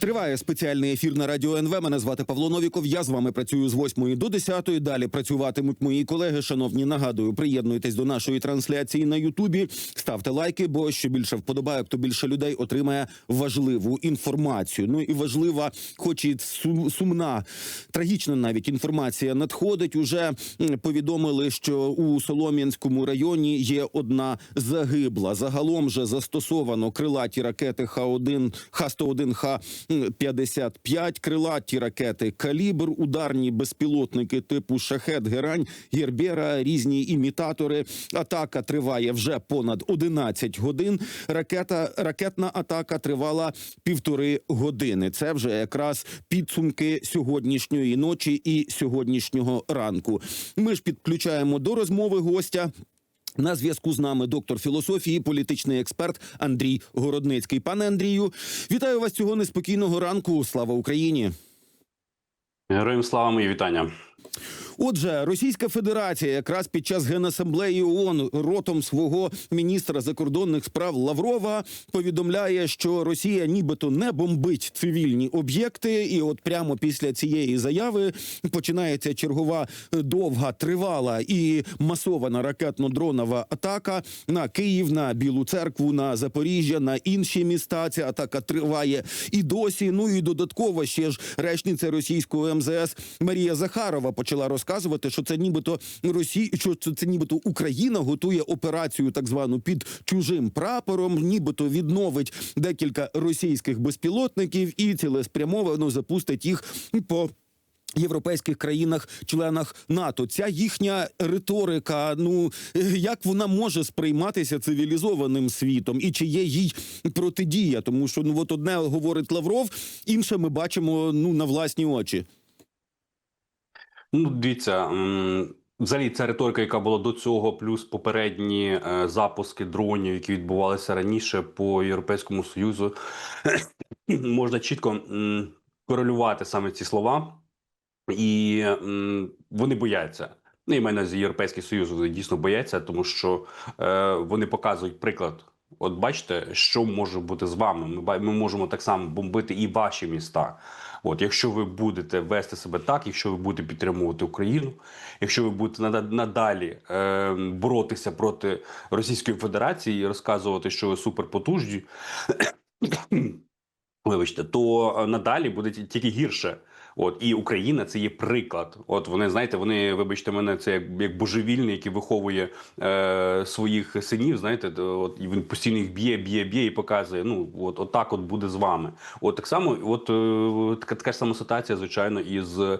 Триває спеціальний ефір на радіо НВ. Мене звати Павло Новіков. Я з вами працюю з 8 до 10. Далі працюватимуть мої колеги. Шановні, нагадую, приєднуйтесь до нашої трансляції на Ютубі. Ставте лайки, бо що більше вподобайок, то більше людей отримає важливу інформацію. Ну і важлива, хоч і сумна, трагічна навіть інформація надходить. Уже повідомили, що у Солом'янському районі є одна загибла. Загалом же застосовано крилаті ракети Х-1, Х-101, Х-55, крилаті ракети Калібр, ударні безпілотники типу Шахет, Герань, Гербера, різні імітатори. Атака триває вже понад 11 годин. Ракета, ракетна атака тривала півтори години. Це вже якраз підсумки сьогоднішньої ночі і сьогоднішнього ранку. Ми ж підключаємо до розмови гостя. На зв'язку з нами доктор філософії, політичний експерт Андрій Городницький. Пане Андрію, вітаю вас цього неспокійного ранку. Слава Україні! Героям слава мої вітання. Отже, Російська Федерація якраз під час генасамблеї ООН ротом свого міністра закордонних справ Лаврова повідомляє, що Росія нібито не бомбить цивільні об'єкти, і от прямо після цієї заяви починається чергова е, довга, тривала і масована ракетно-дронова атака на Київ, на Білу церкву, на Запоріжжя, на інші міста. Ця атака триває і досі. Ну і додатково ще ж речниця російського МЗС Марія Захарова почала розказувати, що це нібито Росі... що це, нібито Україна готує операцію так звану під чужим прапором, нібито відновить декілька російських безпілотників і цілеспрямовано запустить їх по. Європейських країнах-членах НАТО ця їхня риторика. Ну як вона може сприйматися цивілізованим світом, і чи є їй протидія? Тому що ну от одне говорить Лавров, інше ми бачимо ну на власні очі. Ну, дивіться, взагалі ця риторика, яка була до цього, плюс попередні е, запуски дронів, які відбувалися раніше по Європейському Союзу, можна чітко м, корелювати саме ці слова, і вони бояться. Ну, і мене з Європейський Союз вони дійсно бояться, тому що е, вони показують приклад. От бачите, що може бути з вами. Ми, ми можемо так само бомбити і ваші міста. От, якщо ви будете вести себе так, якщо ви будете підтримувати Україну, якщо ви будете нада- надалі е, боротися проти Російської Федерації і розказувати, що ви суперпотужні, вибачте, то е, надалі буде ті- тільки гірше. От і Україна це є приклад. От вони знаєте, вони, вибачте мене, це як, як божевільний, який виховує е, своїх синів. Знаєте, от і він постійно їх б'є, б'є, б'є і показує. Ну от, от так от буде з вами. От так само, от е, така, така ж сама ситуація, звичайно, із е,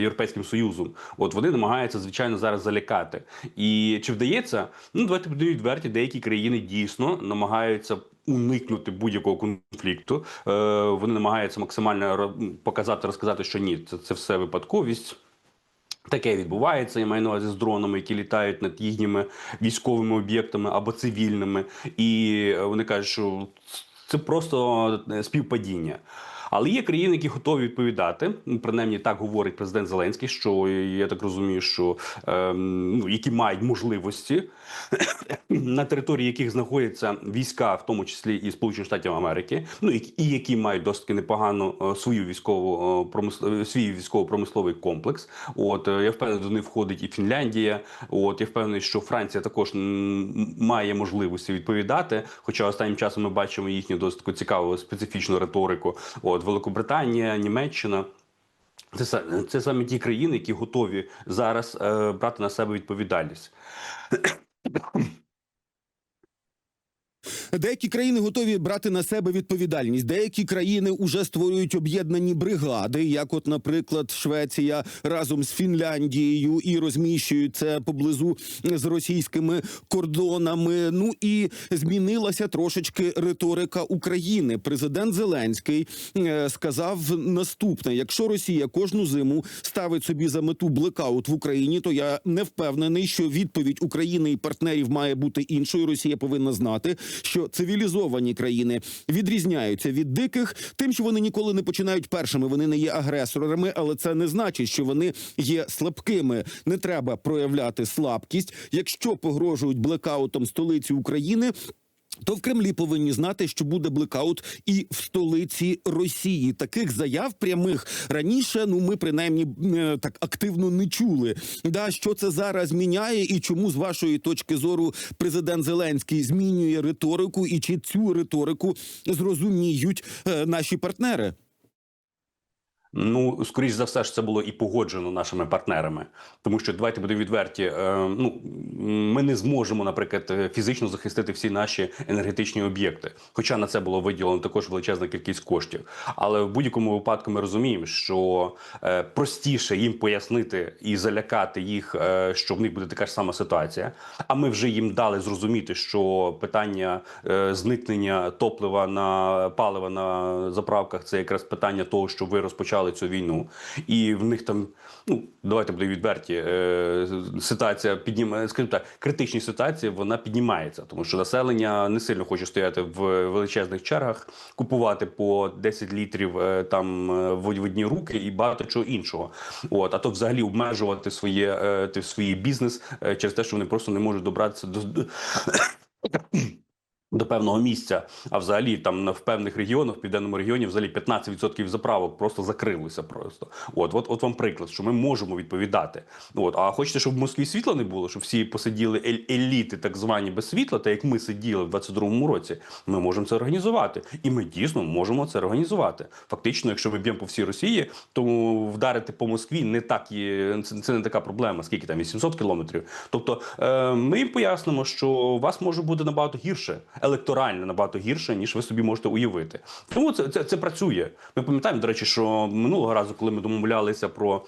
Європейським Союзом. От вони намагаються звичайно зараз залякати. І чи вдається? Ну давайте будемо відверті, деякі країни дійсно намагаються. Уникнути будь-якого конфлікту, е, вони намагаються максимально показати, розказати, що ні, це, це все випадковість. Таке відбувається, я маю на увазі з дронами, які літають над їхніми військовими об'єктами або цивільними, і е, вони кажуть, що це просто е, співпадіння. Але є країни, які готові відповідати. Ну, Принаймні так говорить президент Зеленський, що я так розумію, що ем, ну, які мають можливості на території яких знаходяться війська, в тому числі і Сполучених Штатів Америки, ну і, і які мають досить непогану е, свою військову е, промис- е, свій військово-промисловий комплекс. От я впевнений, до них входить і Фінляндія. От я впевнений, що Франція також має можливості відповідати. Хоча останнім часом ми бачимо їхню досить цікаву специфічну риторику. От Великобританія, Німеччина. Це, це саме ті країни, які готові зараз е, брати на себе відповідальність. Деякі країни готові брати на себе відповідальність. Деякі країни вже створюють об'єднані бригади, як, от, наприклад, Швеція разом з Фінляндією, і розміщують це поблизу з російськими кордонами. Ну і змінилася трошечки риторика України. Президент Зеленський е, сказав наступне: якщо Росія кожну зиму ставить собі за мету блекаут в Україні, то я не впевнений, що відповідь України і партнерів має бути іншою. Росія повинна знати, що що цивілізовані країни відрізняються від диких, тим, що вони ніколи не починають першими. Вони не є агресорами, але це не значить, що вони є слабкими. Не треба проявляти слабкість. Якщо погрожують блекаутом столиці України. То в Кремлі повинні знати, що буде блекаут і в столиці Росії. Таких заяв прямих раніше. Ну ми принаймні е, так активно не чули. Да, що це зараз міняє, і чому з вашої точки зору президент Зеленський змінює риторику, і чи цю риторику зрозуміють е, наші партнери? Ну, скоріш за все ж це було і погоджено нашими партнерами, тому що давайте будемо відверті. Е, ну ми не зможемо, наприклад, е, фізично захистити всі наші енергетичні об'єкти. Хоча на це було виділено також величезна кількість коштів. Але в будь-якому випадку ми розуміємо, що е, простіше їм пояснити і залякати їх, що в них буде така ж сама ситуація. А ми вже їм дали зрозуміти, що питання зникнення топлива на палива на заправках це якраз питання того, що ви розпочали цю війну, і в них там, ну давайте будемо відверті, е, ситуація піднімає, скажімо так, критичні ситуації вона піднімається, тому що населення не сильно хоче стояти в величезних чергах, купувати по 10 літрів е, там е, в одні руки і багато чого іншого. От а то взагалі обмежувати своє е, свій бізнес е, через те, що вони просто не можуть добратися до. До- певного місця, а взагалі там в певних регіонах, в південному регіоні, взагалі 15% заправок просто закрилися. Просто от, от, от вам приклад, що ми можемо відповідати. От, а хочете, щоб в Москві світла не було, щоб всі посиділи ель- еліти, так звані без світла, так як ми сиділи в 22-му році. Ми можемо це організувати, і ми дійсно можемо це організувати. Фактично, якщо ми б'ємо по всій Росії, то вдарити по Москві не так є. Це, не така проблема. Скільки там 800 кілометрів. Тобто е, ми пояснимо, що у вас може бути набагато гірше, електорально набагато гірше, ніж ви собі можете уявити. Тому це, це, це працює. Ми пам'ятаємо, до речі, що минулого разу, коли ми домовлялися про.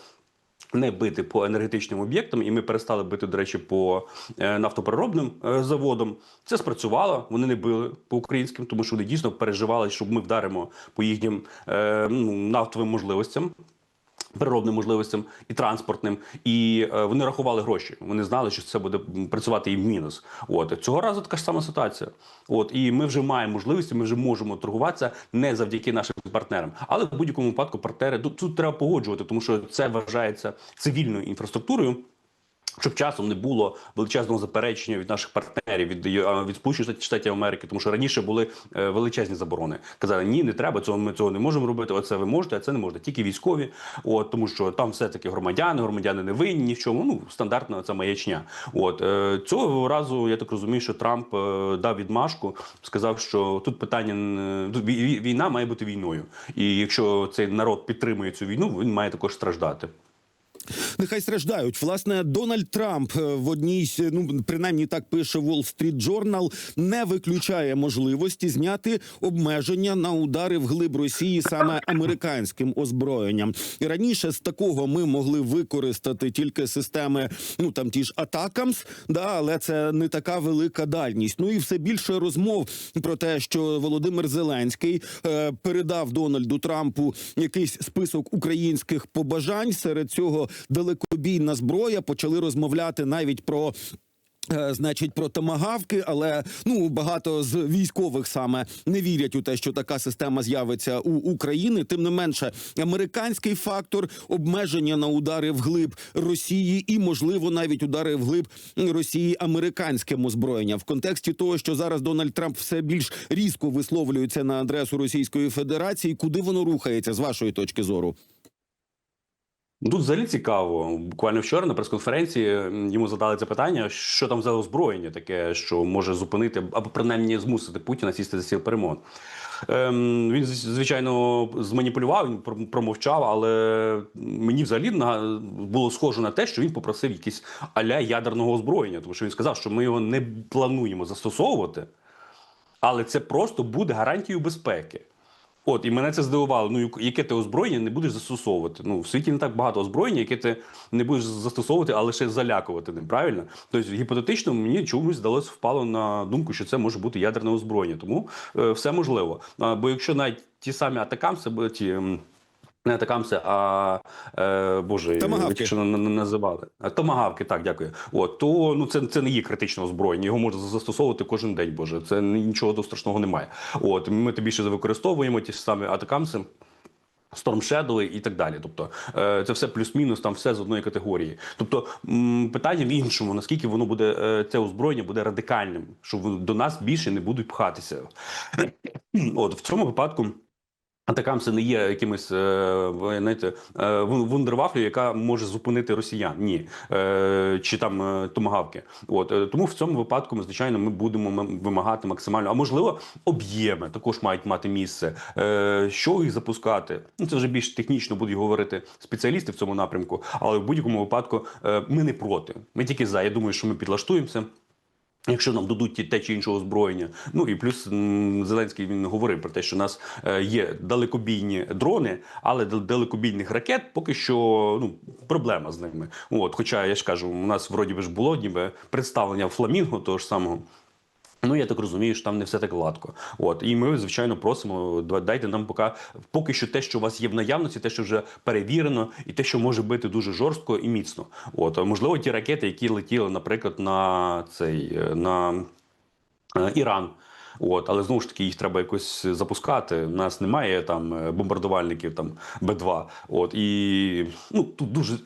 Не бити по енергетичним об'єктам, і ми перестали бити, до речі, по е, нафтопереробним е, заводам. Це спрацювало. Вони не били по українським, тому що вони дійсно переживали, щоб ми вдаримо по їхнім е, ну, нафтовим можливостям. Природним можливостям і транспортним, і е, вони рахували гроші. Вони знали, що це буде працювати і в мінус. От цього разу така ж сама ситуація. От і ми вже маємо можливості, ми вже можемо торгуватися не завдяки нашим партнерам, але в будь-якому випадку партнери тут треба погоджувати, тому що це вважається цивільною інфраструктурою. Щоб часом не було величезного заперечення від наших партнерів від, е, від Сполучених Штатів Америки, тому що раніше були е, величезні заборони. Казали, ні, не треба цього. Ми цього не можемо робити. Оце ви можете, а це не можете. Тільки військові. От тому, що там все таки громадяни, громадяни не винні ні в чому. Ну стандартна це маячня. От е, цього разу я так розумію, що Трамп дав відмашку, сказав, що тут питання війна має бути війною, і якщо цей народ підтримує цю війну, він має також страждати. Нехай страждають. Власне, Дональд Трамп е, в одній з, ну принаймні так пише Wall Street Journal, не виключає можливості зняти обмеження на удари в глиб Росії саме американським озброєнням. І раніше з такого ми могли використати тільки системи, ну там ті ж Атакамс, да, але це не така велика дальність. Ну і все більше розмов про те, що Володимир Зеленський е, передав Дональду Трампу якийсь список українських побажань. Серед цього далекобійна зброя почали розмовляти навіть про. е, Значить, про томагавки, але ну багато з військових саме не вірять у те, що така система з'явиться у України. Тим не менше, американський фактор обмеження на удари вглиб Росії і, можливо, навіть удари вглиб Росії американським озброєнням в контексті того, що зараз Дональд Трамп все більш різко висловлюється на адресу Російської Федерації. Куди воно рухається з вашої точки зору? Ну, Тут взагалі цікаво. Буквально вчора на прес-конференції йому задали це питання, що там за озброєння таке, що може зупинити або принаймні змусити Путіна сісти за стіл перемовин. Ем, він звичайно зманіпулював, він промовчав, але мені взагалі було схоже на те, що він попросив якийсь аля ядерного озброєння, тому що він сказав, що ми його не плануємо застосовувати, але це просто буде гарантією безпеки. От, і мене це здивувало. Ну, яке ти озброєння не будеш застосовувати? Ну, в світі не так багато озброєння, яке ти не будеш застосовувати, а лише залякувати ним. Правильно? Тобто, гіпотетично, мені чомусь здалося впало на думку, що це може бути ядерне озброєння. Тому е, все можливо. А, бо якщо навіть ті самі атакамси, бо ті. Не атакамси, а е, боже, що на- на- називали. Томагавки, так, дякую. От то ну це, це не є критичне озброєння. Його можна застосовувати кожен день. Боже, це нічого до страшного немає. От ми тим більше використовуємо ті ж самі атакамси. Storm Shadow і так далі. Тобто е, це все плюс-мінус, там все з одної категорії. Тобто питання в іншому, наскільки воно буде е, це озброєння буде радикальним, що до нас більше не будуть пхатися. От в цьому випадку. Атакамси не є якимось е, знаєте, е, вундервафлю, яка може зупинити росіян. Ні, е, чи там томагавки. От тому в цьому випадку ми звичайно ми будемо вимагати максимально. А можливо, об'єми також мають мати місце. Що їх запускати? Ну це вже більш технічно будуть говорити спеціалісти в цьому напрямку. Але в будь-якому випадку ми не проти. Ми тільки за. Я думаю, що ми підлаштуємося. Якщо нам дадуть те чи іншого озброєння, ну і плюс Зеленський він говорив про те, що у нас е, є далекобійні дрони, але дал- далекобійних ракет поки що ну проблема з ними. От, хоча я ж кажу, у нас вроді би ж було ніби представлення фламінго того ж самого. Ну, я так розумію, що там не все так гладко. От і ми, звичайно, просимо, дайте нам поки поки що те, що у вас є в наявності, те, що вже перевірено, і те, що може бити дуже жорстко і міцно. От можливо, ті ракети, які летіли, наприклад, на цей е, на е, Іран. От, але знову ж таки їх треба якось запускати. У нас немає там е, бомбардувальників там Б2. От і ну тут дуже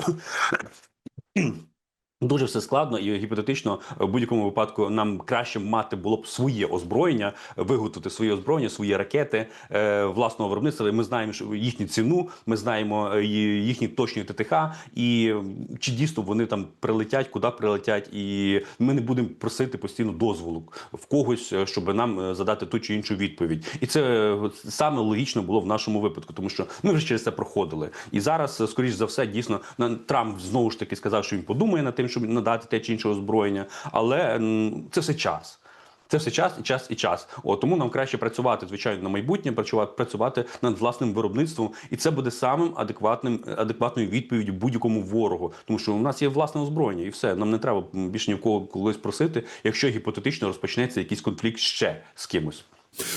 Дуже все складно і гіпотетично в будь-якому випадку нам краще мати було б своє озброєння, виготовити своє озброєння, свої ракети е, власного виробництва. Ми знаємо їхню ціну, ми знаємо е, їхні точні ТТХ, і чи дійсно вони там прилетять, куди прилетять, і ми не будемо просити постійно дозволу в когось, е, щоб нам е, задати ту чи іншу відповідь. І це е, саме логічно було в нашому випадку, тому що ми вже через це проходили. І зараз, е, скоріш за все, дійсно на- Трамп знову ж таки сказав, що він подумає над тим, щоб надати те чи інше озброєння, але це все час. Це все час і час і час. О, тому нам краще працювати, звичайно, на майбутнє, працювати, працювати над власним виробництвом, і це буде самим адекватним, адекватною відповіддю будь-якому ворогу. Тому що у нас є власне озброєння, і все. Нам не треба більше ні в кого колись просити, якщо гіпотетично розпочнеться якийсь конфлікт ще з кимось.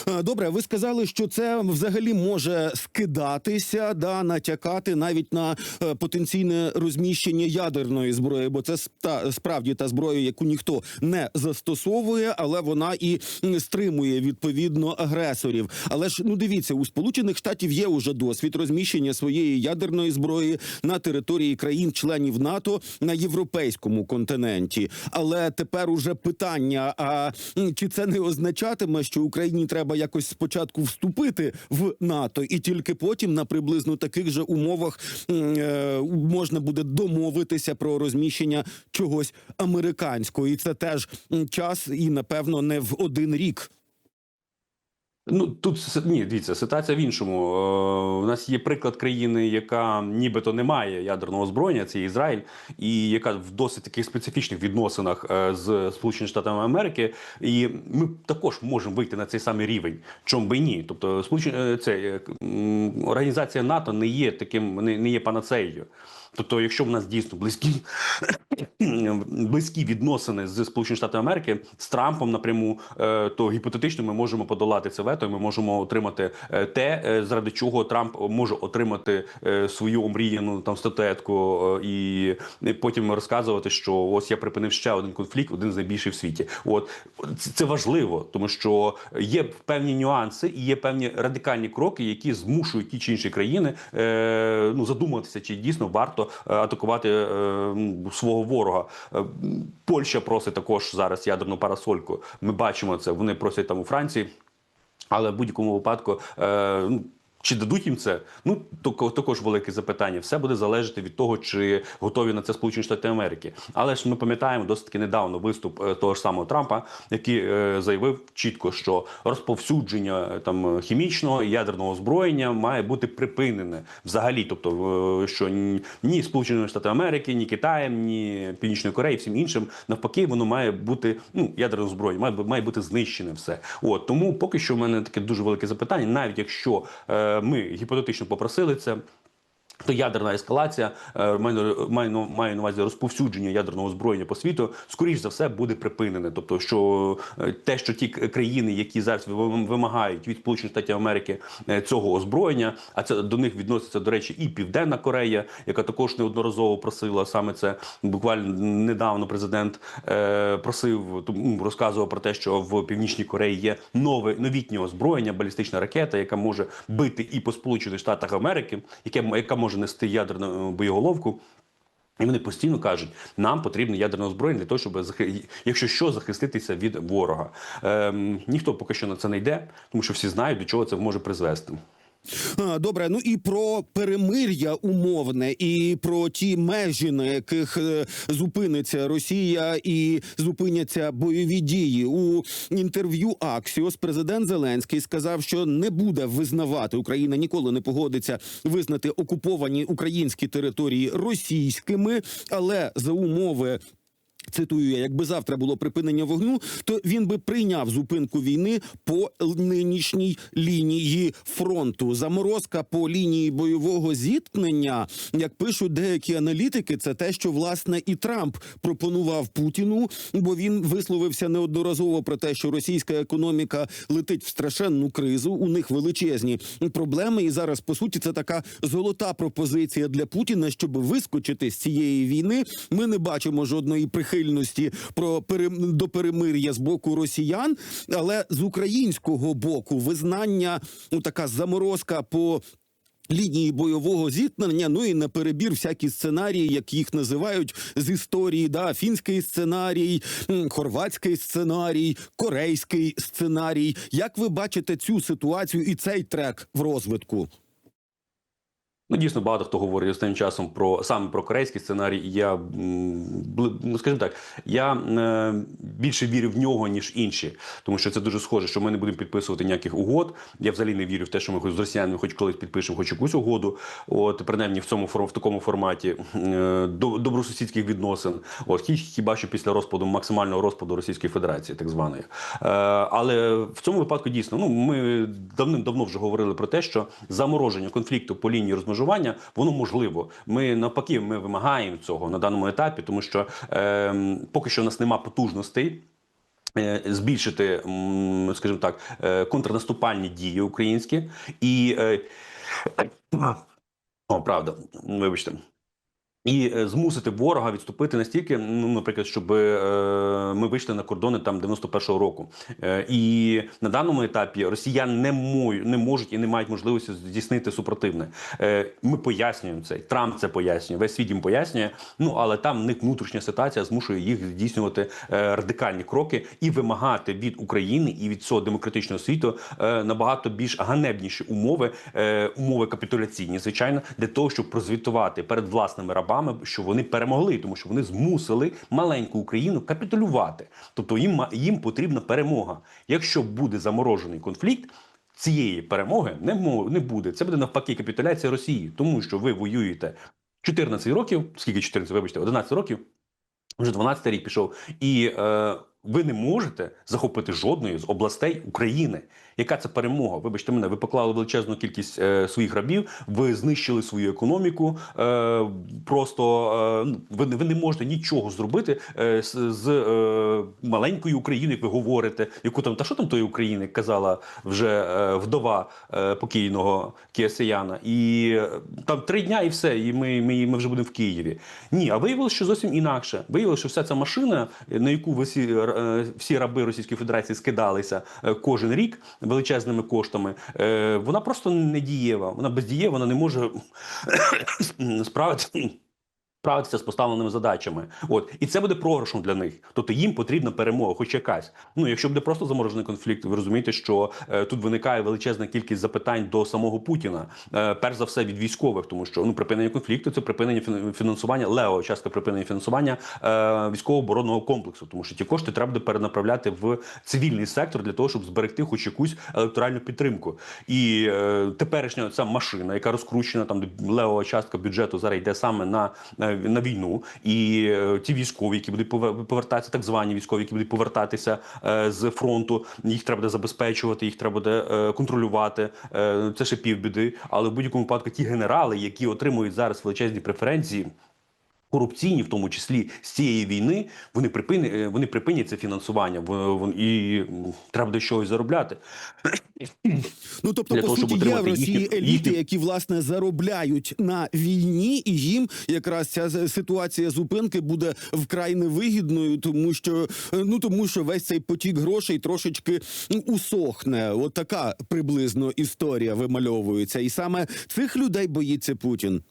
Е, Добре, ви сказали, що це взагалі може скидатися, да, натякати навіть на е, потенційне розміщення ядерної зброї, бо це ста- справді та зброя, яку ніхто не застосовує, але вона і стримує відповідно агресорів. Але ж ну дивіться, у Сполучених Штатів є уже досвід розміщення своєї ядерної зброї на території країн-членів НАТО на європейському континенті. Але тепер уже питання: а чи це не означатиме, що Україні треба якось спочатку вступити в НАТО, і тільки потім на приблизно таких же умовах е, можна буде домовитися про розміщення чогось американського, і це теж час, і напевно не в один рік. Ну тут ні, дивіться, ситуація в іншому. Е, у нас є приклад країни, яка нібито не має ядерного озброєння, це Ізраїль, і яка в досить таких специфічних відносинах е, з Сполученими Штатами Америки. І ми також можемо вийти на цей самий рівень. Чому би ні? Тобто, сполучені е, це організація НАТО не є таким, не, не є панацеєю. Тобто, якщо в нас дійсно близькі близькі відносини з Сполученими Штатами Америки з Трампом напряму, е, то гіпотетично ми можемо подолати це вето. і Ми можемо отримати е, те, е, заради чого Трамп може отримати свою омріяну там статуетку і потім розказувати, що ось я припинив ще один конфлікт, один з найбільших в світі. От це- важливо, тому що є певні нюанси і є певні радикальні кроки, які змушують ті чи інші країни ну задуматися, чи дійсно варто е, атакувати е, свого ворога. Е, Польща просить також зараз ядерну парасольку. Ми бачимо це. Вони просять там у Франції. Але в будь-якому випадку, ну, чи дадуть їм це? Ну тако- також велике запитання. Все буде залежати від того, чи готові на це Сполучені Штати Америки. Але ж ми пам'ятаємо досить таки недавно виступ е, того ж самого Трампа, який е, заявив чітко, що розповсюдження е, там хімічного і ядерного озброєння має бути припинене взагалі. Тобто, що ні- ні Сполучені Штати Америки, ні Китаєм, ні Північної Кореї, всім іншим навпаки, воно має бути ну ядерне озброєння, має, має бути знищене все. От тому поки що в мене таке дуже велике запитання, навіть якщо ми гіпотетично попросили це. То ядерна ескалація е, маю, маю, на- увазі розповсюдження ядерного озброєння по світу, скоріш за все буде припинене. Тобто, що е, те, що ті країни, які зараз ви- вимагають від Сполучених Штатів Америки е, цього озброєння, а це до них відноситься до речі, і Південна Корея, яка також неодноразово просила саме це. Буквально недавно президент просив розказував про те, що в Північній Кореї є нове новітнє озброєння, балістична ракета, яка може бити і по Сполучених Штатах Америки, яке яка може нести ядерну боєголовку. І вони постійно кажуть, нам потрібно ядерне озброєння для того, щоб якщо що, захиститися від ворога. Ем, ніхто поки що на це не йде, тому що всі знають, до чого це може призвести. Добре, ну і про перемир'я умовне, і про ті межі, на яких е, зупиниться Росія і зупиняться бойові дії. У інтерв'ю Аксіос президент Зеленський сказав, що не буде визнавати Україна ніколи не погодиться визнати окуповані українські території російськими, але за умови. Цитую, я, якби завтра було припинення вогню, то він би прийняв зупинку війни по нинішній лінії фронту. Заморозка по лінії бойового зіткнення, як пишуть деякі аналітики, це те, що власне і Трамп пропонував Путіну, бо він висловився неодноразово про те, що російська економіка летить в страшенну кризу. У них величезні проблеми, і зараз по суті це така золота пропозиція для Путіна, щоб вискочити з цієї війни. Ми не бачимо жодної прихильності про перем... до перемир'я з боку росіян, але з українського боку визнання, ну така заморозка по. Лінії бойового зіткнення, ну і на перебір всякі сценарії, як їх називають з історії, да, фінський сценарій, хорватський сценарій, корейський сценарій. Як ви бачите цю ситуацію і цей трек в розвитку? Ну, дійсно, багато хто говорить останнім часом про саме про корейський сценарій. Я ну скажімо так, я е, більше вірю в нього ніж інші, тому що це дуже схоже, що ми не будемо підписувати ніяких угод. Я взагалі не вірю в те, що ми хоч з росіянами, хоч колись підпишемо, хоч якусь угоду. От принаймні в цьому в такому форматі е, до- добросусідських відносин. От хіба що після розпаду максимального розпаду Російської Федерації, так званої. Е, але в цьому випадку дійсно, ну ми давним-давно вже говорили про те, що замороження конфлікту по лінії розмежування воно можливо. Ми навпаки, ми вимагаємо цього на даному етапі, тому що е, поки що у нас нема потужностей. е, Збільшити, скажімо так, е, контрнаступальні дії українські і е, о, правда, вибачте. І е, змусити ворога відступити настільки, ну, наприклад, щоб е, ми вийшли на кордони там 91-го року. Е, і на даному етапі росіяни не, мою, не можуть і не мають можливості здійснити супротивне. Ми пояснюємо це. Трамп це пояснює, весь світ їм пояснює. Ну але там в них внутрішня ситуація змушує їх здійснювати радикальні кроки і вимагати від України і від цього демократичного світу набагато більш ганебніші умови, умови капітуляційні, звичайно, для того, щоб прозвітувати перед власними рабами, що вони перемогли, тому що вони змусили маленьку Україну капітулювати. Тобто їм їм потрібна перемога. Якщо буде заморожений конфлікт. Цієї перемоги не не буде. Це буде навпаки капітуляція Росії, тому що ви воюєте 14 років, скільки 14, вибачте, 11 років, вже 12 рік пішов, і е, ви не можете захопити жодної з областей України. Яка це перемога? Вибачте мене, ви поклали величезну кількість е, своїх рабів, ви знищили свою економіку. Е, просто е, ну, ви, ви не можете нічого зробити е, з, з е, маленькою Україною, як ви говорите, яку там та що там тої України казала вже е, вдова е, покійного Кіасияна. І е, там три дня і все, і ми, ми, ми вже будемо в Києві. Ні, а виявилося, що зовсім інакше. Виявилося, що вся ця машина, на яку ви всі, е, всі раби Російської Федерації скидалися е, кожен рік величезними коштами, е, вона просто не дієва. Вона бездієва, вона не може справитися. Справитися з поставленими задачами, от і це буде програшом для них. Тобто їм потрібна перемога, хоч якась. Ну якщо буде просто заморожений конфлікт, ви розумієте, що е, тут виникає величезна кількість запитань до самого Путіна. Е, перш за все від військових, тому що ну припинення конфлікту це припинення фін- фінансування лео, частка припинення фінансування е, військово-оборонного комплексу, тому що ті кошти треба буде перенаправляти в цивільний сектор для того, щоб зберегти хоч якусь електоральну підтримку. І е, теперішня ця машина, яка розкручена там де частка бюджету зараз йде саме на е, на, на війну, і е, ті військові, які будуть пове- повертатися, так звані військові, які будуть повертатися е, з фронту, їх треба буде забезпечувати, їх треба буде е, контролювати. Е, це ще півбіди. Але в будь-якому випадку ті генерали, які отримують зараз величезні преференції. Корупційні, в тому числі з цієї війни, вони припини, е, вони припинять це фінансування, і треба буде щось заробляти. Ну тобто, Для по того, суті, є в Росії їхні... еліти, які власне заробляють на війні, і їм якраз ця ситуація зупинки буде вкрай невигідною, тому що е, ну тому, що весь цей потік грошей трошечки м, усохне. От така приблизно історія вимальовується, і саме цих людей боїться Путін.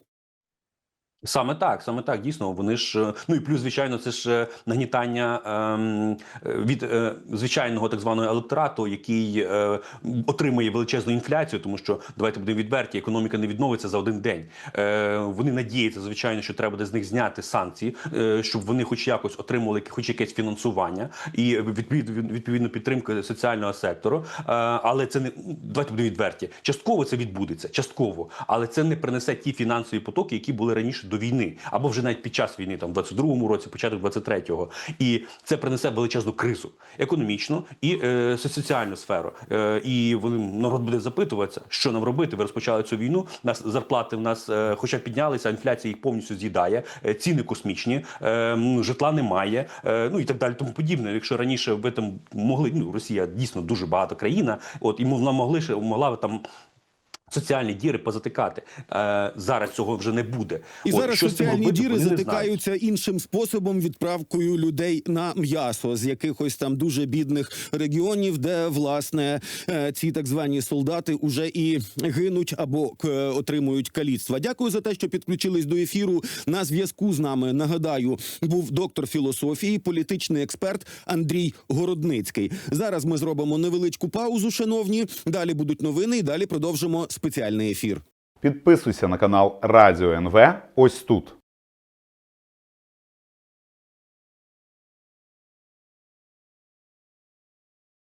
Саме так, саме так, дійсно. Вони ж е, ну і плюс, звичайно, це ж е, нагнітання ем, е, від е, звичайного так званого електорату, який е, отримує величезну інфляцію, тому що давайте будемо відверті, економіка не відновиться за один день. Е, вони надіються, звичайно, що треба буде з них зняти санкції, е, щоб вони, хоч якось, отримували хоч якесь фінансування і відповідно відповідно підтримка соціального сектору. Е, але це не давайте будемо відверті. Частково це відбудеться, частково, але це не принесе ті фінансові потоки, які були раніше до війни, або вже навіть під час війни, там в 22-му році, початок 23-го. І це принесе величезну кризу економічну і е, соціальну сферу. Е, і вони народ буде запитуватися, що нам робити. Ви розпочали цю війну. Нас зарплати в нас, е, хоча піднялися, інфляція їх повністю з'їдає. Е, ціни космічні, е, житла немає, е, ну і так далі. Тому подібне. Якщо раніше ви там могли, ну Росія дійсно дуже багата країна, от і вона могли ще могла там. Соціальні діри позатикати е, зараз цього вже не буде. І От, зараз що соціальні робити, діри затикаються іншим способом відправкою людей на м'ясо з якихось там дуже бідних регіонів, де власне е, ці так звані солдати уже і гинуть або отримують каліцтва. Дякую за те, що підключились до ефіру. На зв'язку з нами нагадаю був доктор філософії, політичний експерт Андрій Городницький. Зараз ми зробимо невеличку паузу, шановні. Далі будуть новини, і далі продовжимо спеціальний ефір. Підписуйся на канал Радіо НВ ось тут.